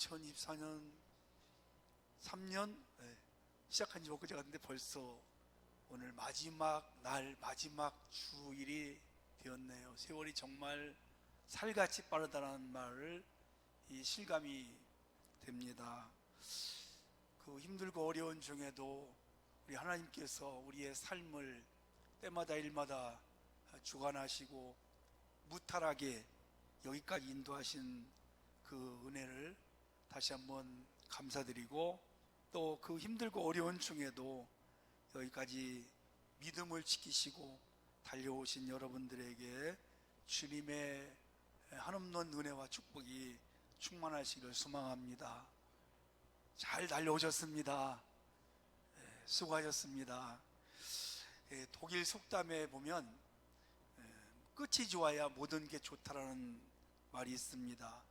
2024년 3년 시작한 지 엊그제 같은데 벌써 오늘 마지막 날 마지막 주일이 되었네요. 세월이 정말 살같이 빠르다는 말을 이 실감이 됩니다. 그 힘들고 어려운 중에도 우리 하나님께서 우리의 삶을 때마다 일마다 주관하시고 무탈하게 여기까지 인도하신 그 은혜를 다시 한번 감사드리고 또 그 힘들고 어려운 중에도 여기까지 믿음을 지키시고 달려오신 여러분들에게 주님의 한없는 은혜와 축복이 충만하시기를 소망합니다. 잘 달려오셨습니다. 예, 수고하셨습니다. 예, 독일 속담에 보면 예, 끝이 좋아야 모든 게 좋다라는 말이 있습니다.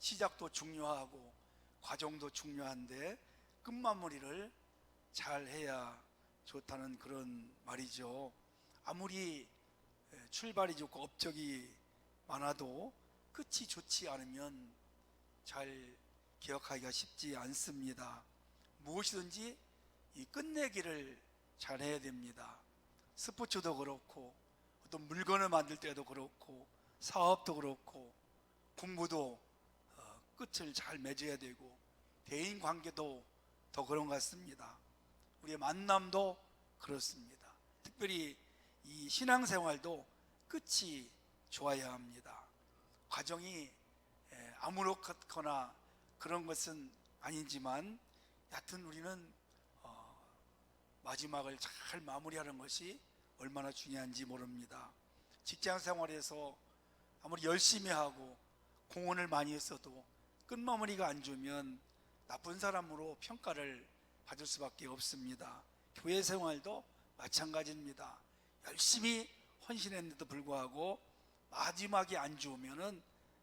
시작도 중요하고 과정도 중요한데 끝마무리를 잘 해야 좋다는 그런 말이죠. 아무리 예, 출발이 좋고 업적이 많아도 끝이 좋지 않으면 잘 기억하기가 쉽지 않습니다. 무엇이든지 이 끝내기를 잘 해야 됩니다. 스포츠도 그렇고 어떤 물건을 만들 때도 그렇고 사업도 그렇고 공부도 어, 끝을 잘 맺어야 되고 대인 관계도 더 그런 것 같습니다. 우리의 만남도 그렇습니다. 특별히 이 신앙생활도 끝이 좋아야 합니다. 과정이 에, 아무렇거나 그런 것은 아니지만 여하튼 우리는 어, 마지막을 잘 마무리하는 것이 얼마나 중요한지 모릅니다. 직장 생활에서 아무리 열심히 하고 공헌을 많이 했어도 끝마무리가 안 좋으면 나쁜 사람으로 평가를 받을 수밖에 없습니다. 교회 생활도 마찬가지입니다. 열심히 헌신했는데도 불구하고 마지막이 안 좋으면은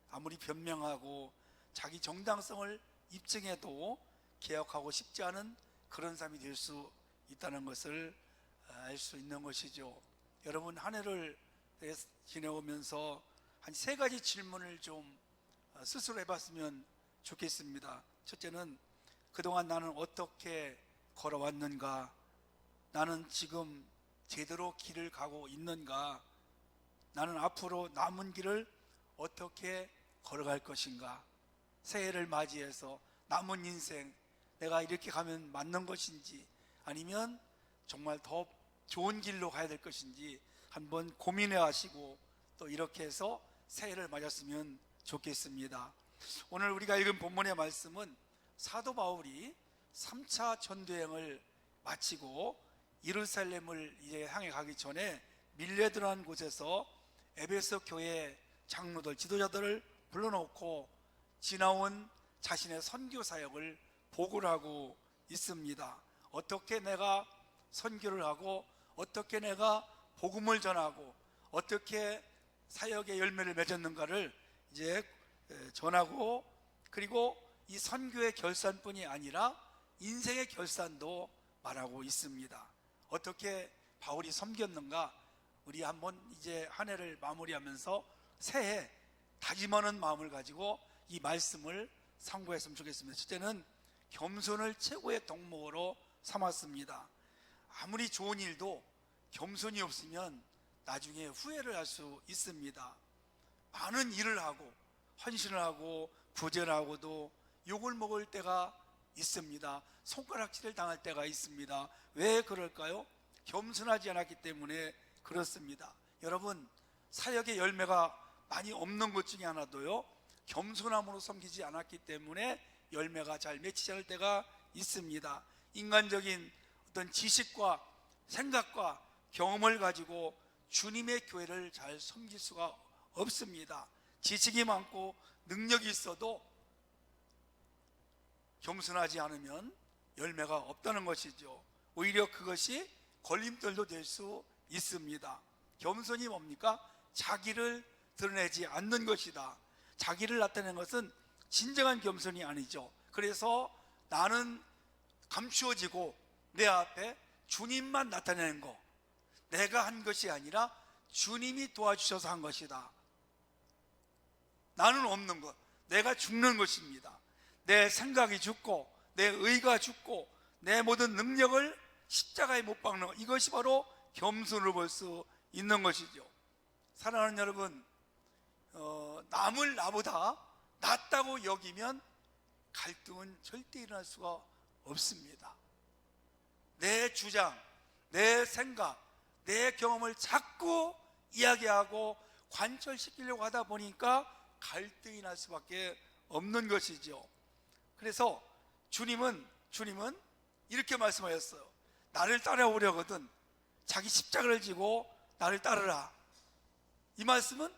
아무리 변명하고 자기 정당성을 입증해도 개혁하고 싶지 않은 그런 삶이 될 수 있다는 것을 알 수 있는 것이죠. 여러분 한 해를 지내오면서 한 세 가지 질문을 좀 스스로 해봤으면 좋겠습니다. 첫째는 그동안 나는 어떻게 걸어왔는가? 나는 지금 제대로 길을 가고 있는가? 나는 앞으로 남은 길을 어떻게 걸어갈 것인가? 새해를 맞이해서 남은 인생 내가 이렇게 가면 맞는 것인지 아니면 정말 더 좋은 길로 가야 될 것인지 한번 고민해 하시고 또 이렇게 해서 새해를 맞았으면 좋겠습니다. 오늘 우리가 읽은 본문의 말씀은 사도 바울이 3차 전도행을 마치고 예루살렘을 이제 향해 가기 전에 밀레드라는 곳에서 에베소 교회 장로들 지도자들을 불러놓고 지나온 자신의 선교 사역을 보고를 하고 있습니다. 어떻게 내가 선교를 하고 어떻게 내가 복음을 전하고 어떻게 사역의 열매를 맺었는가를 이제 전하고 그리고 이 선교의 결산뿐이 아니라 인생의 결산도 말하고 있습니다. 어떻게 바울이 섬겼는가? 우리 한번 이제 한 해를 마무리하면서 새해 다짐하는 마음을 가지고 이 말씀을 상고했으면 좋겠습니다. 첫째는 겸손을 최고의 덕목으로 삼았습니다. 아무리 좋은 일도 겸손이 없으면 나중에 후회를 할 수 있습니다. 많은 일을 하고 헌신을 하고 부전하고도 욕을 먹을 때가 있습니다. 손가락질을 당할 때가 있습니다. 왜 그럴까요? 겸손하지 않았기 때문에 그렇습니다. 여러분 사역의 열매가 많이 없는 것 중에 하나도요. 겸손함으로 섬기지 않았기 때문에 열매가 잘 맺히지 않을 때가 있습니다. 인간적인 어떤 지식과 생각과 경험을 가지고 주님의 교회를 잘 섬길 수가 없습니다. 지식이 많고 능력이 있어도 겸손하지 않으면 열매가 없다는 것이죠. 오히려 그것이 걸림돌도 될 수 있습니다. 겸손이 뭡니까? 자기를 드러내지 않는 것이다. 자기를 나타내는 것은 진정한 겸손이 아니죠. 그래서 나는 감추어지고 내 앞에 주님만 나타내는 거. 내가 한 것이 아니라 주님이 도와주셔서 한 것이다. 나는 없는 것. 내가 죽는 것입니다. 내 생각이 죽고 내 의가 죽고 내 모든 능력을 십자가에 못 박는 것. 이것이 바로 겸손을 볼 수 있는 것이죠. 사랑하는 여러분, 어, 남을 나보다 낫다고 여기면 갈등은 절대 일어날 수가 없습니다. 내 주장, 내 생각, 내 경험을 자꾸 이야기하고 관철시키려고 하다 보니까 갈등이 날 수밖에 없는 것이죠. 그래서 주님은 주님은 이렇게 말씀하셨어요. 나를 따라오려거든 자기 십자가를 지고 나를 따르라. 이 말씀은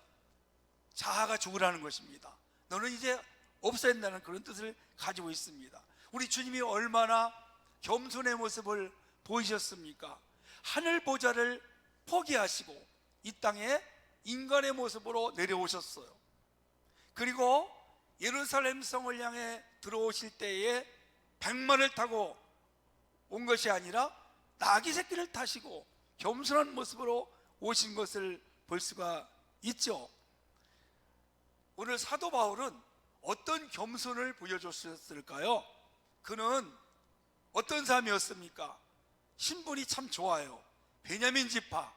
자아가 죽으라는 것입니다. 너는 이제 없어야 된다는 그런 뜻을 가지고 있습니다. 우리 주님이 얼마나 겸손의 모습을 보이셨습니까? 하늘 보좌를 포기하시고 이 땅에 인간의 모습으로 내려오셨어요. 그리고 예루살렘 성을 향해 들어오실 때에 백마를 타고 온 것이 아니라 나귀 새끼를 타시고 겸손한 모습으로 오신 것을 볼 수가 있죠. 오늘 사도 바울은 어떤 겸손을 보여줬을까요? 그는 어떤 사람이었습니까? 신분이 참 좋아요. 베냐민 지파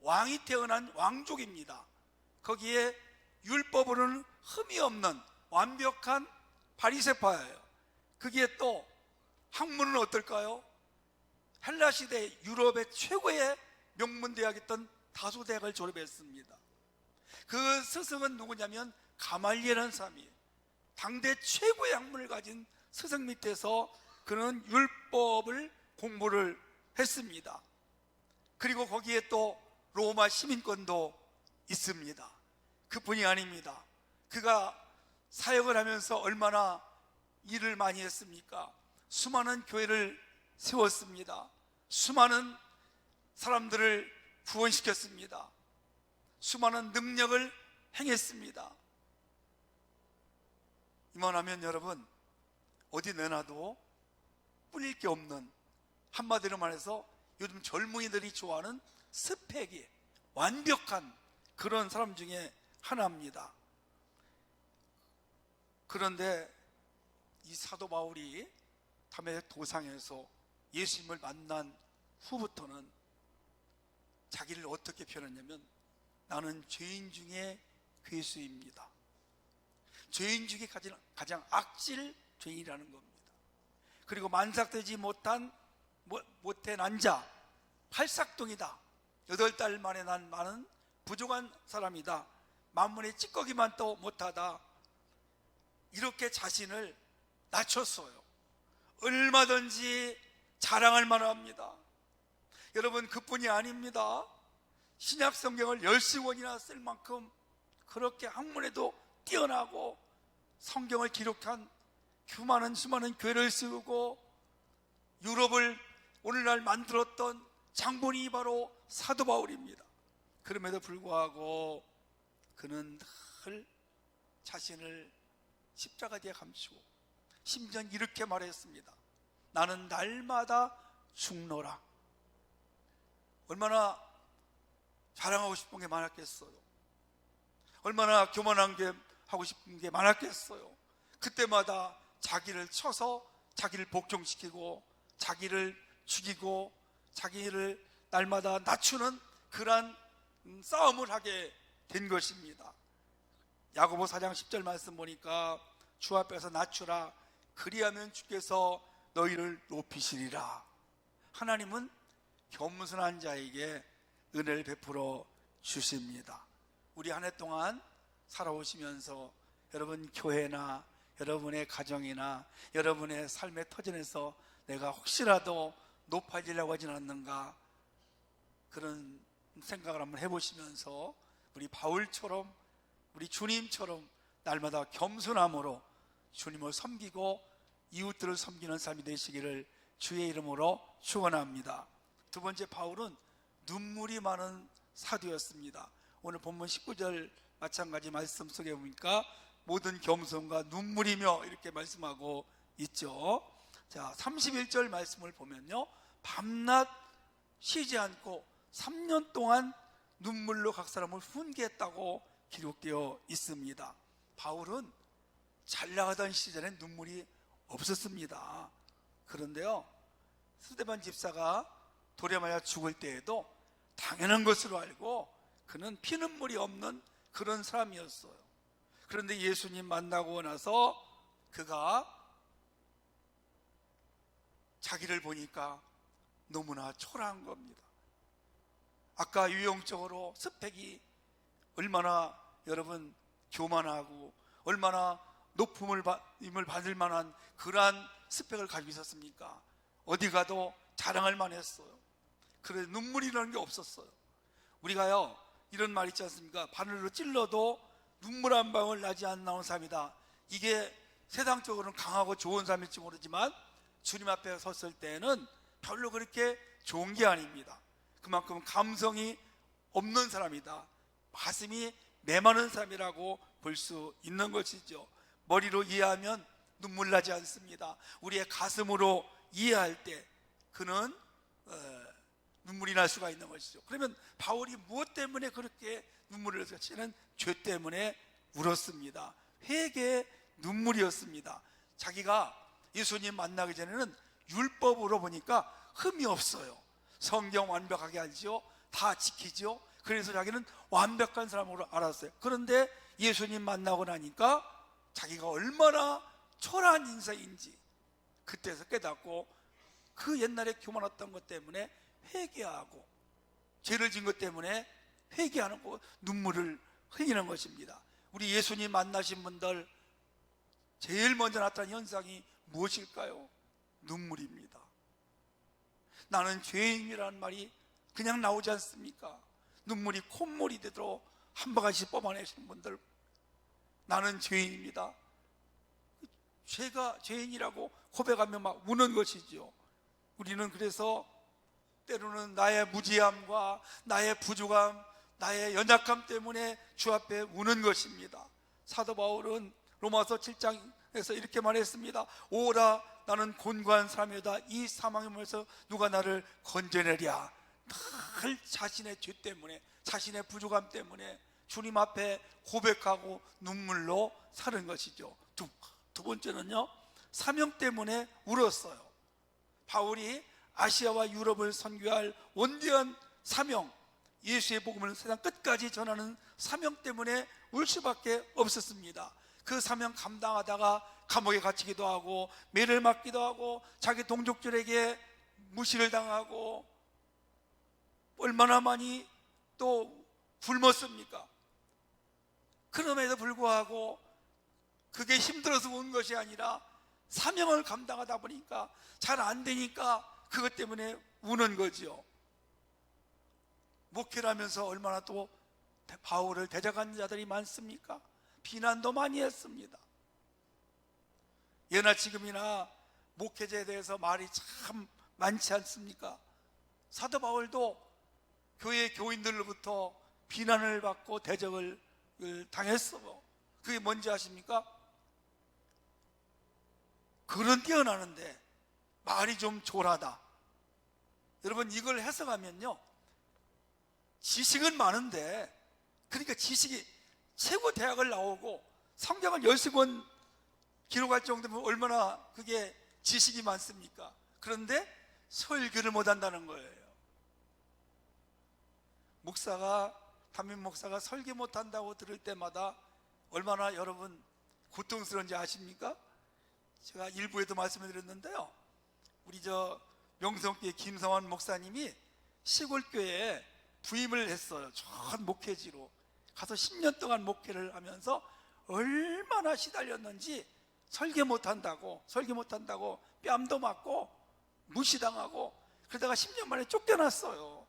왕이 태어난 왕족입니다. 거기에 율법으로는 흠이 없는 완벽한 바리새파예요. 거기에 또 학문은 어떨까요? 헬라 시대 유럽의 최고의 명문 대학이었던 다소 대학을 졸업했습니다. 그 스승은 누구냐면 가말리라는 사람이에요. 당대 최고의 학문을 가진 스승 밑에서 그는 율법을 공부를 했습니다. 그리고 거기에 또 로마 시민권도 있습니다. 그뿐이 아닙니다. 그가 사역을 하면서 얼마나 일을 많이 했습니까? 수많은 교회를 세웠습니다. 수많은 사람들을 구원시켰습니다. 수많은 능력을 행했습니다. 이만하면 여러분 어디 내놔도 뿌릴 게 없는 한마디로 말해서 요즘 젊은이들이 좋아하는 스펙이 완벽한 그런 사람 중에 하나입니다. 그런데 이 사도 바울이 담의 도상에서 예수님을 만난 후부터는 자기를 어떻게 표현했냐면 나는 죄인 중에 괴수입니다. 죄인 중에 가장, 가장 악질 죄인이라는 겁니다. 그리고 만삭되지 못한 못- 못해 난 자, 팔삭둥이다. 여덟 달 만에 난 많은 부족한 사람이다. 만문의 찌꺼기만 또 못하다. 이렇게 자신을 낮췄어요. 얼마든지 자랑할 만합니다. 여러분 그뿐이 아닙니다. 신약 성경을 열시 권이나 쓸 만큼 그렇게 학문에도 뛰어나고 성경을 기록한 수많은 수많은 교회를 세우고 유럽을 오늘날 만들었던 장본이 바로 사도 바울입니다. 그럼에도 불구하고 그는 늘 자신을 십자가 뒤에 감추고 심지어 이렇게 말했습니다. 나는 날마다 죽노라. 얼마나 자랑하고 싶은 게 많았겠어요. 얼마나 교만한 게 하고 싶은 게 많았겠어요. 그때마다 자기를 쳐서 자기를 복종시키고 자기를 죽이고 자기를 날마다 낮추는 그러한 음, 싸움을 하게 된 것입니다. 야고보 4장 10절 말씀 보니까 주 앞에서 낮추라 그리하면 주께서 너희를 높이시리라. 하나님은 겸손한 자에게 은혜를 베풀어 주십니다. 우리 한 해 동안 살아오시면서 여러분 교회나 여러분의 가정이나 여러분의 삶의 터전에서 내가 혹시라도 높아지려고 하진 않는가 그런 생각을 한번 해보시면서 우리 바울처럼 우리 주님처럼 날마다 겸손함으로 주님을 섬기고 이웃들을 섬기는 삶이 되시기를 주의 이름으로 축원합니다. 두 번째 바울은 눈물이 많은 사도였습니다. 오늘 본문 19절 마찬가지 말씀 속에 보니까 모든 겸손과 눈물이며 이렇게 말씀하고 있죠. 자, 31절 말씀을 보면요. 밤낮 쉬지 않고 3년 동안 눈물로 각 사람을 훈계했다고 기록되어 있습니다. 바울은 잘 나가던 시절에 눈물이 없었습니다. 그런데요, 스데반 집사가 돌에 맞아 죽을 때에도 당연한 것으로 알고 그는 피눈물이 없는 그런 사람이었어요. 그런데 예수님 만나고 나서 그가 자기를 보니까 너무나 초라한 겁니다. 아까 유형적으로 스펙이 얼마나 여러분 교만하고 얼마나 높음을 받- 임을 받을 만한 그러한 스펙을 가지고 있었습니까? 어디 가도 자랑할 만했어요. 그래 눈물이라는 게 없었어요. 우리가요 이런 말 있지 않습니까? 바늘로 찔러도 눈물 한 방울 나지 않는 삶이다. 이게 세상적으로는 강하고 좋은 삶일지 모르지만 주님 앞에 섰을 때는 별로 그렇게 좋은 게 아닙니다. 그만큼 감성이 없는 사람이다. 가슴이 메마른 사람이라고 볼 수 있는 것이죠. 머리로 이해하면 눈물 나지 않습니다. 우리의 가슴으로 이해할 때 그는 어, 눈물이 날 수가 있는 것이죠. 그러면 바울이 무엇 때문에 그렇게 눈물을 흘렸을까? 저는 죄 때문에 울었습니다. 회개의 눈물이었습니다. 자기가 예수님 만나기 전에는 율법으로 보니까 흠이 없어요. 성경 완벽하게 알지요. 다 지키죠. 그래서 자기는 완벽한 사람으로 알았어요. 그런데 예수님 만나고 나니까 자기가 얼마나 초라한 인생인지 그때서 깨닫고 그 옛날에 교만했던 것 때문에 회개하고 죄를 진 것 때문에 회개하는 거 눈물을 흘리는 것입니다. 우리 예수님 만나신 분들 제일 먼저 나타난 현상이 무엇일까요? 눈물입니다. 나는 죄인이라는 말이 그냥 나오지 않습니까? 눈물이 콧물이 되도록 한 바가지 뽑아내신 분들 나는 죄인입니다. 죄가 죄인이라고 고백하며 막 우는 것이지요. 우리는 그래서 때로는 나의 무지함과 나의 부족함, 나의 연약함 때문에 주 앞에 우는 것입니다. 사도 바울은 로마서 7장에서 이렇게 말했습니다. 오라 나는 곤고한 사람이다. 이 사망의 몸에서 누가 나를 건져내랴. 늘 자신의 죄 때문에 자신의 부족함 때문에 주님 앞에 고백하고 눈물로 사는 것이죠. 두, 두 번째는요. 사명 때문에 울었어요. 바울이 아시아와 유럽을 선교할 원대한 사명, 예수의 복음을 세상 끝까지 전하는 사명 때문에 울 수밖에 없었습니다. 그 사명 감당하다가 감옥에 갇히기도 하고 매를 맞기도 하고 자기 동족들에게 무시를 당하고 얼마나 많이 또 굶었습니까? 그럼에도 불구하고 그게 힘들어서 온 것이 아니라 사명을 감당하다 보니까 잘 안 되니까 그것 때문에 우는 거지요. 목회를 하면서 얼마나 또 바울을 대적하는 자들이 많습니까? 비난도 많이 했습니다. 예나 지금이나 목회자에 대해서 말이 참 많지 않습니까? 사도 바울도 교회 교인들로부터 비난을 받고 대적을 당했어. 그게 뭔지 아십니까? 글은 뛰어나는데 말이 좀 졸하다. 여러분 이걸 해석하면요. 지식은 많은데 그러니까 지식이 최고 대학을 나오고 성경을 열세 권 기록할 정도면 얼마나 그게 지식이 많습니까? 그런데 설교를 못 한다는 거예요. 목사가 담임 목사가 설교 못 한다고 들을 때마다 얼마나 여러분 고통스러운지 아십니까? 제가 일부에도 말씀을 드렸는데요. 우리 저 명성교회 김성환 목사님이 시골 교회에 부임을 했어요. 전 목회지로 가서 10년 동안 목회를 하면서 얼마나 시달렸는지 설교 못 한다고 설교 못 한다고 뺨도 맞고 무시당하고 그러다가 10년 만에 쫓겨났어요.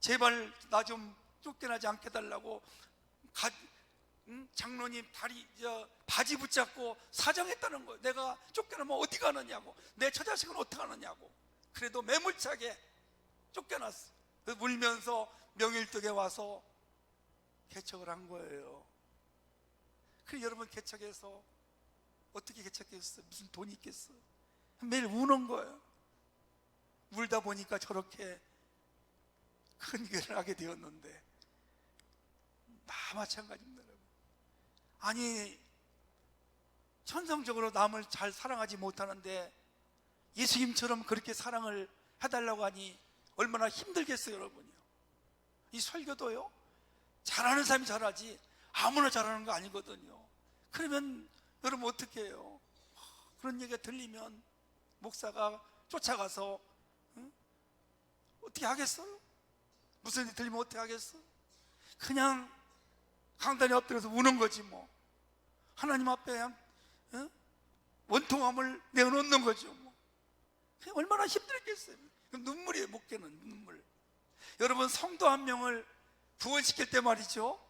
제발 나 좀 쫓겨나지 않게 달라고 가, 응? 장로님 다리 저 바지 붙잡고 사정했다는 거예요. 내가 쫓겨나면 어디 가느냐고 내 처자식은 어떻게 하느냐고 그래도 매몰차게 쫓겨났어. 울면서 명일떡에 와서 개척을 한 거예요. 그래 여러분 개척해서 어떻게 개척했어? 무슨 돈이 있겠어? 매일 우는 거예요. 울다 보니까 저렇게 큰 일을 하게 되었는데 다 마찬가지입니다. 여러분. 아니 천성적으로 남을 잘 사랑하지 못하는데 예수님처럼 그렇게 사랑을 해달라고 하니 얼마나 힘들겠어요, 여러분요. 이 설교도요, 잘하는 사람이 잘하지 아무나 잘하는 거 아니거든요. 그러면 여러분 어떻게 해요? 그런 얘기가 들리면 목사가 쫓아가서 응? 어떻게 하겠어요? 무슨 일 들리면 어떻게 하겠어? 그냥 강단에 엎드려서 우는 거지 뭐. 하나님 앞에 그냥 응? 원통함을 내어놓는 거죠. 뭐. 얼마나 힘들겠어요. 눈물이에요, 목에는 눈물. 여러분 성도 한 명을 구원시킬 때 말이죠.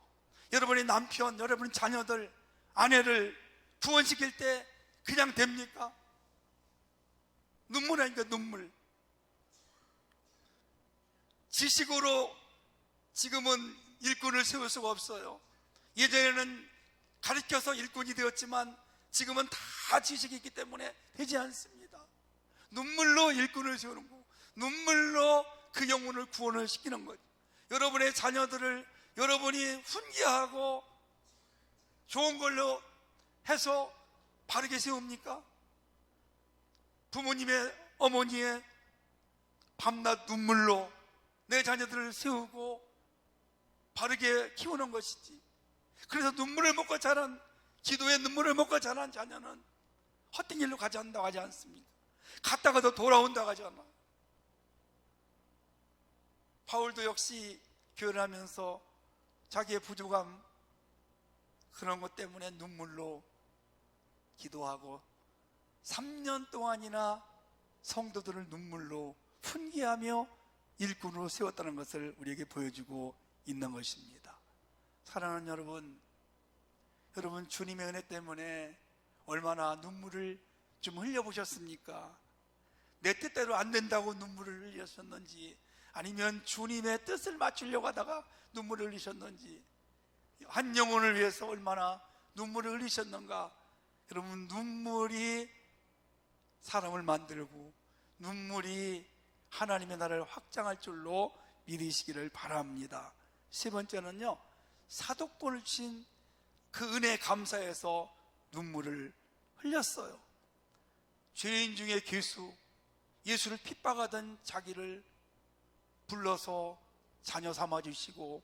여러분의 남편, 여러분의 자녀들, 아내를 구원시킬 때 그냥 됩니까? 눈물 아니까 눈물. 지식으로 지금은 일꾼을 세울 수가 없어요. 예전에는 가르쳐서 일꾼이 되었지만 지금은 다 지식이 있기 때문에 되지 않습니다. 눈물로 일꾼을 세우는 거, 눈물로 그 영혼을 구원을 시키는 거죠. 여러분의 자녀들을 여러분이 훈계하고 좋은 걸로 해서 바르게 세웁니까? 부모님의 어머니의 밤낮 눈물로 내 자녀들을 세우고 바르게 키우는 것이지. 그래서 눈물을 먹고 자란 기도의 눈물을 먹고 자란 자녀는 헛된 일로 가지 않는다고 하지 않습니까? 갔다가도 돌아온다고 하잖아. 바울도 역시 교회를 하면서 자기의 부족함 그런 것 때문에 눈물로 기도하고 3년 동안이나 성도들을 눈물로 훈계하며 일꾼으로 세웠다는 것을 우리에게 보여주고 있는 것입니다. 사랑하는 여러분, 여러분 주님의 은혜 때문에 얼마나 눈물을 좀 흘려보셨습니까? 내 뜻대로 안 된다고 눈물을 흘리셨는지 아니면 주님의 뜻을 맞추려고 하다가 눈물을 흘리셨는지 한 영혼을 위해서 얼마나 눈물을 흘리셨는가 여러분 눈물이 사람을 만들고 눈물이 하나님의 나라를 확장할 줄로 믿으시기를 바랍니다. 세 번째는요, 사도권을 주신 그 은혜 감사해서 눈물을 흘렸어요. 죄인 중에 괴수, 예수를 핍박하던 자기를 불러서 자녀 삼아 주시고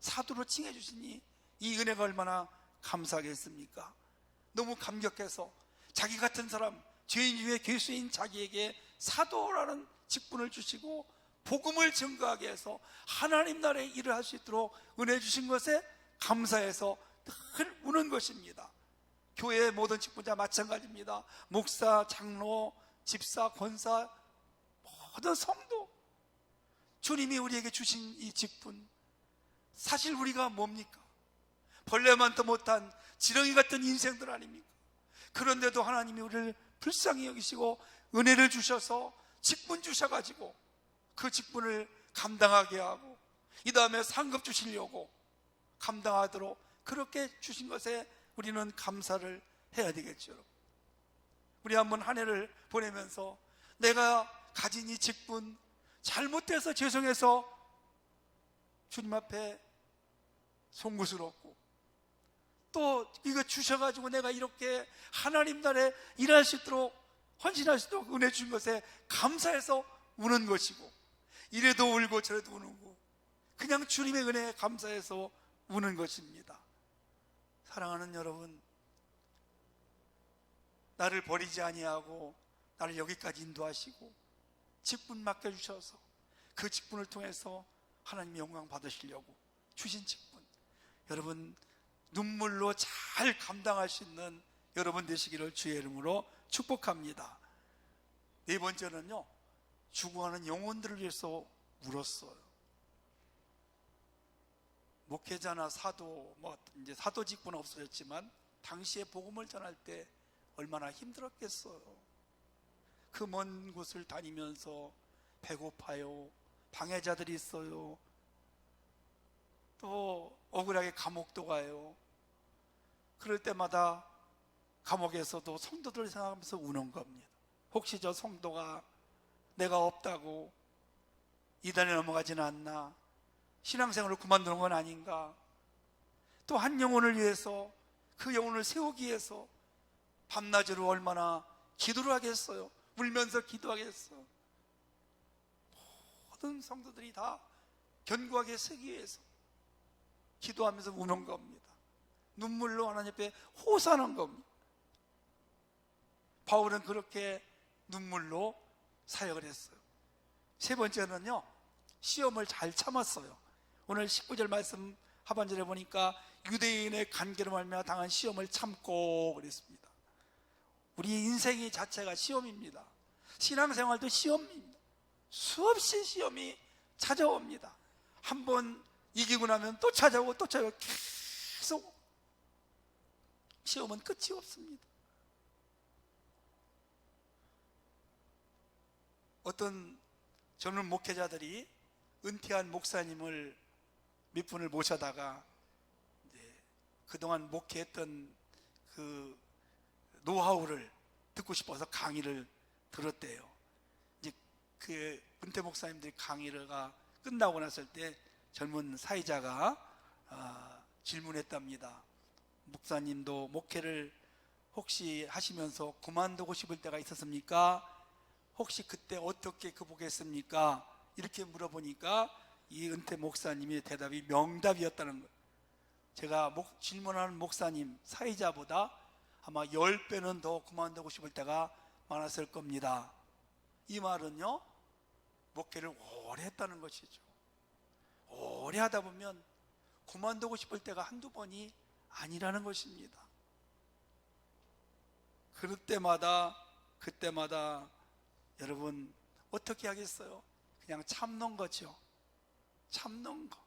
사도로 칭해 주시니 이 은혜가 얼마나 감사하겠습니까? 너무 감격해서 자기 같은 사람, 죄인 중에 괴수인 자기에게 사도라는 직분을 주시고 복음을 증거하게 해서 하나님 나라의 일을 할 수 있도록 은혜 주신 것에 감사해서 늘 우는 것입니다. 교회의 모든 직분자 마찬가지입니다. 목사, 장로, 집사, 권사, 모든 성도 주님이 우리에게 주신 이 직분 사실 우리가 뭡니까? 벌레만도 못한 지렁이 같은 인생들 아닙니까? 그런데도 하나님이 우리를 불쌍히 여기시고 은혜를 주셔서 직분 주셔가지고 그 직분을 감당하게 하고 이 다음에 상급 주시려고 감당하도록 그렇게 주신 것에 우리는 감사를 해야 되겠죠. 우리 한번 한 해를 보내면서 내가 가진 이 직분 잘못돼서 죄송해서 주님 앞에 송구스럽고 또 이거 주셔가지고 내가 이렇게 하나님 나라에 일할 수 있도록 헌신할 수 있도록 은혜 준 것에 감사해서 우는 것이고 이래도 울고 저래도 우는고 그냥 주님의 은혜에 감사해서 우는 것입니다. 사랑하는 여러분, 나를 버리지 아니하고 나를 여기까지 인도하시고 직분 맡겨 주셔서 그 직분을 통해서 하나님 영광 받으시려고 주신 직분. 여러분 눈물로 잘 감당할 수 있는 여러분 되시기를 주의 이름으로 축복합니다. 네 번째는요. 죽어가는 영혼들을 위해서 울었어요. 목회자나 사도, 뭐 이제 사도 직분은 없어졌지만 당시에 복음을 전할 때 얼마나 힘들었겠어요. 그 먼 곳을 다니면서 배고파요. 방해자들이 있어요. 또 억울하게 감옥도 가요. 그럴 때마다 감옥에서도 성도들 생각하면서 우는 겁니다. 혹시 저 성도가 내가 없다고 이단에 넘어가지는 않나? 신앙생활을 그만두는 건 아닌가? 또 한 영혼을 위해서 그 영혼을 세우기 위해서 밤낮으로 얼마나 기도를 하겠어요. 울면서 기도하겠어. 모든 성도들이 다 견고하게 서기 위해서 기도하면서 우는 겁니다. 눈물로 하나님 앞에 호소하는 겁니다. 바울은 그렇게 눈물로 사역을 했어요. 세 번째는요, 시험을 잘 참았어요. 오늘 19절 말씀 하반절에 보니까 유대인의 관계로 말미암아 당한 시험을 참고 그랬습니다. 우리 인생이 자체가 시험입니다. 신앙생활도 시험입니다. 수없이 시험이 찾아옵니다. 한 번 이기고 나면 또 찾아오고 또 찾아오고 계속 시험은 끝이 없습니다. 어떤 젊은 목회자들이 은퇴한 목사님을 몇 분을 모셔다가 그동안 목회했던 그 노하우를 듣고 싶어서 강의를 들었대요. 이제 그 은퇴 목사님들이 강의가 끝나고 났을 때 젊은 사회자가 아, 질문했답니다. 목사님도 목회를 혹시 하시면서 그만두고 싶을 때가 있었습니까? 혹시 그때 어떻게 극복했습니까? 이렇게 물어보니까 이 은퇴 목사님의 대답이 명답이었다는 거예요. 제가 목- 질문하는 목사님, 사회자보다 아마 10배는 더 그만두고 싶을 때가 많았을 겁니다. 이 말은요, 목회를 오래 했다는 것이죠. 오래 하다 보면 그만두고 싶을 때가 한두 번이 아니라는 것입니다. 그럴 때마다, 그때마다 여러분 어떻게 하겠어요? 그냥 참는 거죠. 참는 거.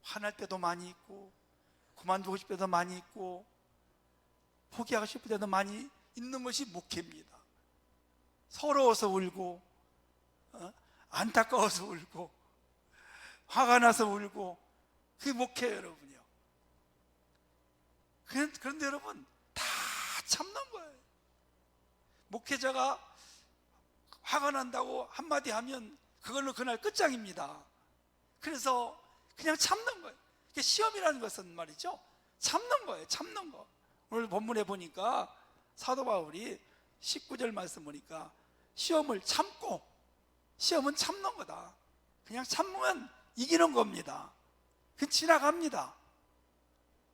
화날 때도 많이 있고, 그만두고 싶을 때도 많이 있고, 포기하고 싶을 때도 많이 있는 것이 목회입니다. 서러워서 울고, 어? 안타까워서 울고, 화가 나서 울고, 그게 목회예요, 여러분이요. 그런- 그런데 여러분, 다 참는 거예요. 목회자가 화가 난다고 한마디 하면 그걸로 그날 끝장입니다. 그래서 그냥 참는 거예요. 시험이라는 것은 말이죠. 참는 거예요. 참는 거. 오늘 본문에 보니까 사도 바울이 19절 말씀 보니까 시험을 참고 시험은 참는 거다. 그냥 참으면 이기는 겁니다. 그 지나갑니다.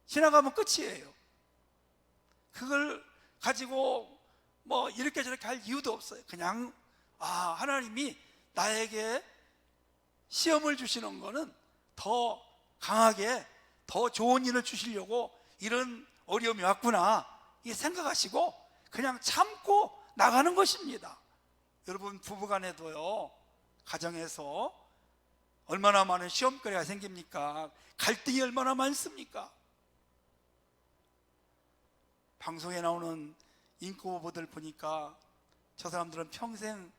지나가면 끝이에요. 그걸 가지고 뭐 이렇게 저렇게 할 이유도 없어요. 그냥 아 하나님이 나에게 시험을 주시는 거는 더 강하게 더 좋은 일을 주시려고 이런 어려움이 왔구나 이 생각하시고 그냥 참고 나가는 것입니다. 여러분 부부간에도요 가정에서 얼마나 많은 시험거리가 생깁니까? 갈등이 얼마나 많습니까? 방송에 나오는 인꼬부들 보니까 저 사람들은 평생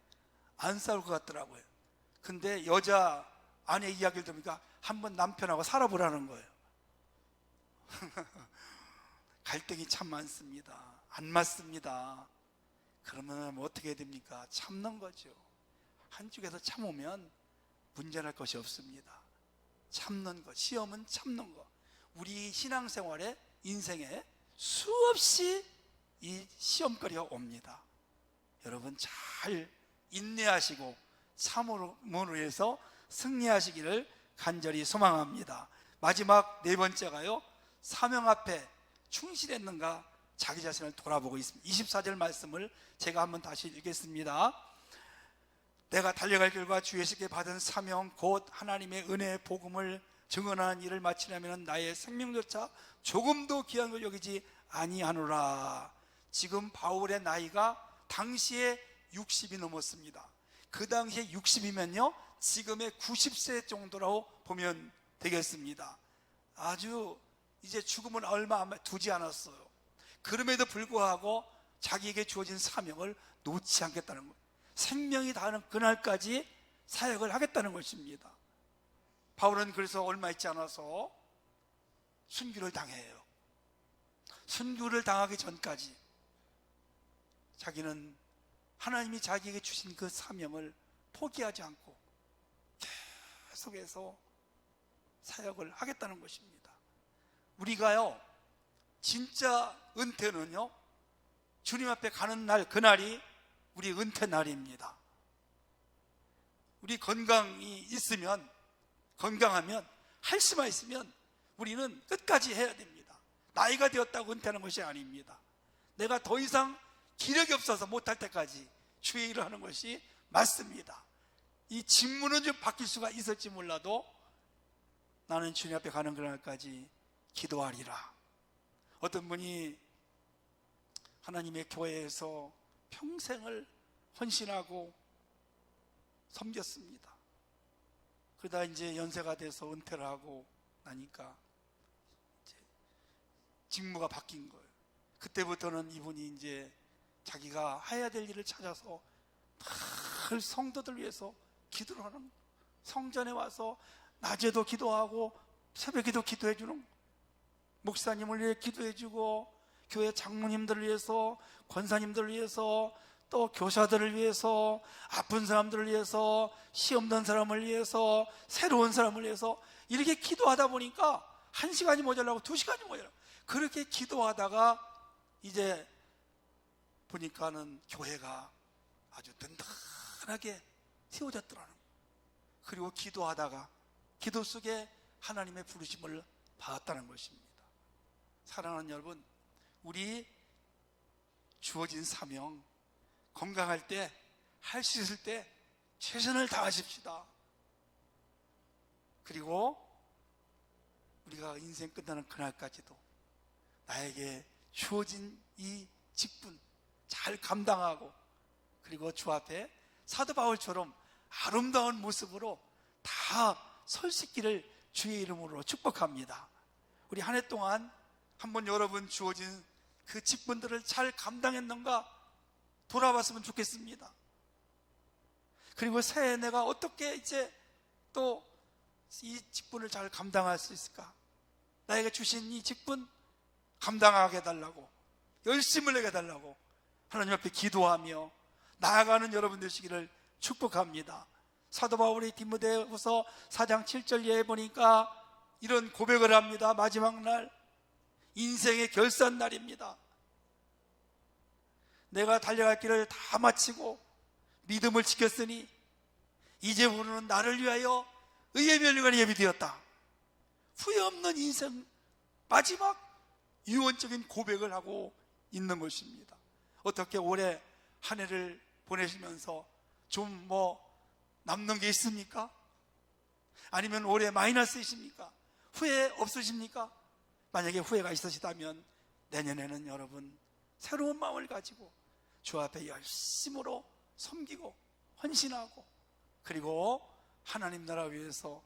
안 싸울 것 같더라고요. 근데 여자 아내 이야기를 들으니까 한번 남편하고 살아보라는 거예요. 갈등이 참 많습니다. 안 맞습니다. 그러면 뭐 어떻게 됩니까? 참는 거죠. 한쪽에서 참으면 문제날 것이 없습니다. 참는 것, 시험은 참는 것. 우리 신앙생활에 인생에 수없이 이 시험거리가 옵니다. 여러분 잘 인내하시고 참음으로 해서 승리하시기를 간절히 소망합니다. 마지막 네 번째가요. 사명 앞에 충실했는가 자기 자신을 돌아보고 있습니다. 24절 말씀을 제가 한번 다시 읽겠습니다. 내가 달려갈 길과 주의 시게 받은 사명 곧 하나님의 은혜의 복음을 증언하는 일을 마치려면 나의 생명조차 조금도 귀한 걸 여기지 아니하노라. 지금 바울의 나이가 당시에 60이 넘었습니다. 그 당시에 60이면요, 지금의 90세 정도라고 보면 되겠습니다. 아주 이제 죽음은 얼마 안 두지 않았어요. 그럼에도 불구하고 자기에게 주어진 사명을 놓지 않겠다는 거예요. 생명이 다하는 그날까지 사역을 하겠다는 것입니다. 바울은 그래서 얼마 있지 않아서 순교를 당해요. 순교를 당하기 전까지 자기는 하나님이 자기에게 주신 그 사명을 포기하지 않고 계속해서 사역을 하겠다는 것입니다. 우리가요, 진짜 은퇴는요, 주님 앞에 가는 날 그날이 우리 은퇴 날입니다. 우리 건강이 있으면 건강하면 할 수만 있으면 우리는 끝까지 해야 됩니다. 나이가 되었다고 은퇴하는 것이 아닙니다. 내가 더 이상 기력이 없어서 못할 때까지 주의 일을 하는 것이 맞습니다. 이 직무는 좀 바뀔 수가 있을지 몰라도 나는 주님 앞에 가는 그날까지 기도하리라. 어떤 분이 하나님의 교회에서 평생을 헌신하고 섬겼습니다. 그러다 이제 연세가 돼서 은퇴를 하고 나니까 직무가 바뀐 거예요. 그때부터는 이분이 이제 자기가 해야 될 일을 찾아서 늘 성도들 위해서 기도를 하는. 성전에 와서 낮에도 기도하고 새벽에도 기도해 주는 목사님을 위해 기도해 주고 교회 장로님들을 위해서 권사님들을 위해서 또 교사들을 위해서 아픈 사람들을 위해서 시험 던 사람을 위해서 새로운 사람을 위해서 이렇게 기도하다 보니까 한 시간이 모자라고 두 시간이 모자라고 그렇게 기도하다가 이제 보니까는 교회가 아주 든든하게 세워졌더라는. 그리고 기도하다가 기도 속에 하나님의 부르심을 받았다는 것입니다. 사랑하는 여러분, 우리 주어진 사명, 건강할 때, 할 수 있을 때 최선을 다하십시다. 그리고 우리가 인생 끝나는 그날까지도 나에게 주어진 이 직분 잘 감당하고 그리고 주 앞에 사도 바울처럼 아름다운 모습으로 다 설 수 있기를 주의 이름으로 축복합니다. 우리 한 해 동안 한번 여러분 주어진 그 직분들을 잘 감당했는가 돌아봤으면 좋겠습니다. 그리고 새해 내가 어떻게 이제 또 이 직분을 잘 감당할 수 있을까? 나에게 주신 이 직분 감당하게 해달라고 열심을 내게 해달라고 하나님 앞에 기도하며 나아가는 여러분 되시기를 축복합니다. 사도 바울이 디모데후서 4장 7절 예에 보니까 이런 고백을 합니다. 마지막 날 인생의 결산 날입니다. 내가 달려갈 길을 다 마치고 믿음을 지켰으니 이제부터는 나를 위하여 의의 면류관이 예비되었다. 후회 없는 인생 마지막 유언적인 고백을 하고 있는 것입니다. 어떻게 올해 한 해를 보내시면서 좀 뭐 남는 게 있습니까? 아니면 올해 마이너스이십니까? 후회 없으십니까? 만약에 후회가 있으시다면 내년에는 여러분 새로운 마음을 가지고 주 앞에 열심으로 섬기고 헌신하고 그리고 하나님 나라 위해서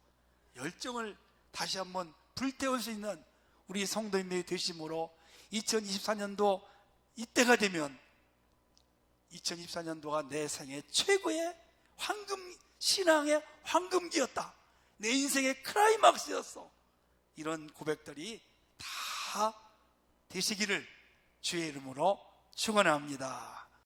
열정을 다시 한번 불태울 수 있는 우리 성도님들이 되심으로 2024년도 이때가 되면 2024년도가 내 생애 최고의 황금 신앙의 황금기였다. 내 인생의 크라이막스였어. 이런 고백들이 다 되시기를 주의 이름으로 축원합니다.